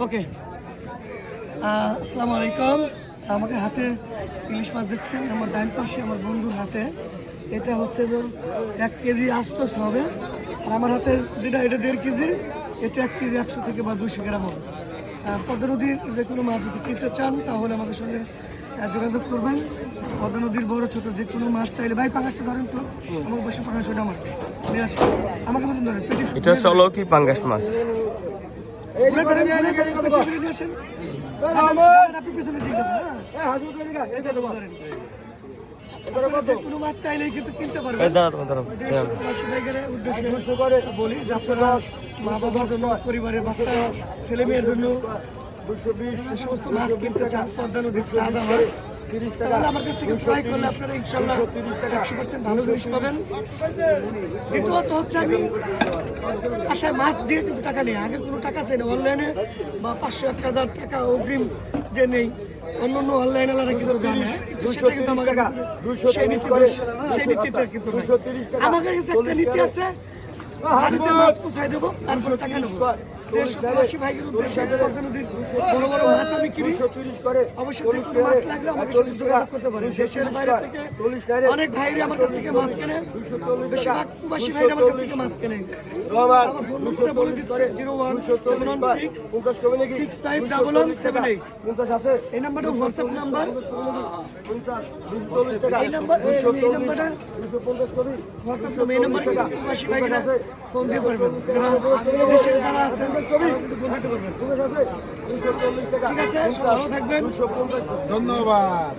ওকে আসসালামু আলাইকুম আমাকে হাতে ইলিশ মাছ দেখছেন, আমার ডান পাশে আমার বন্ধুর হাতে। এটা হচ্ছে যে এক কেজি আস্তস হবে আর আমার হাতে যেটা, এটা দেড় কেজি, এটা এক কেজি একশো থেকে বা দুশো গ্রাম হবে। পদ্মা নদীর যে কোনো মাছ যদি কিনতে চান, তাহলে আমাদের সঙ্গে যোগাযোগ করবেন। পদ্মা নদীর বড় ছোট যে কোনো মাছ চাইলে, ভাই, পাঙ্গাসটা ধরেন তো আমার বসে পাঙ্গাস ওটা আমার আমাকে মতন ধরেন এটা হচ্ছে অলৌকিক পাঙ্গাস মাছ। পরিবারের বাচ্চা ছেলে মেয়ের জন্য যে সমস্ত মাছ কিনতে চান পদ্মা নদীর তাজা মাছ আমার কাছ থেকে ফ্রাই করলে আপনারা ইনশাল্লাহ একশো পার্সেন্ট ভালো জিনিস পাবেন দ্বিতীয়ত হচ্ছে আমি আশায় মাছ দিয়ে কিন্তু টাকা নেই। আগে কোনো টাকা চাই না অনলাইনে বা পাঁচশো এক হাজার টাকা অগ্রিম যে নেই অন্য অন্য অনলাইন আলাদা কিন্তু সেই নীতিতে সেই আমাদের কাছে একটা নীতি আছে। আর মাছ পৌঁছায় দেবো তারপরে টাকা নেব দেশ প্রবাসী ভাইয়ের উদ্দেশ্যে নদীর বড় বড় মাছ আমি কিনি অবশ্যই যে কোনো মাছ লাগলে আমাদের সাথে যোগাযোগ করতে পারেন। দেশের বাইরে থেকে অনেক ভাইরে আমার কাছ থেকে মাছ কেনে। বেশিরভাগ প্রবাসী ভাইরা আমার কাছ থেকে মাছ কেনে। আমার ফোন নম্বরটা বলে দিচ্ছে zero one seven one six. Six five double one seven eight. এই নাম্বারটা হোয়াটসঅ্যাপ নাম্বার। এই নাম্বার এই এই নাম্বারটা হোয়াটসঅ্যাপ নাম্বার এই নাম্বারে কিন্তু ভাইরা ফোন দিয়ে পারবেন। দেশের যারা আছেন ধন্যবাদ।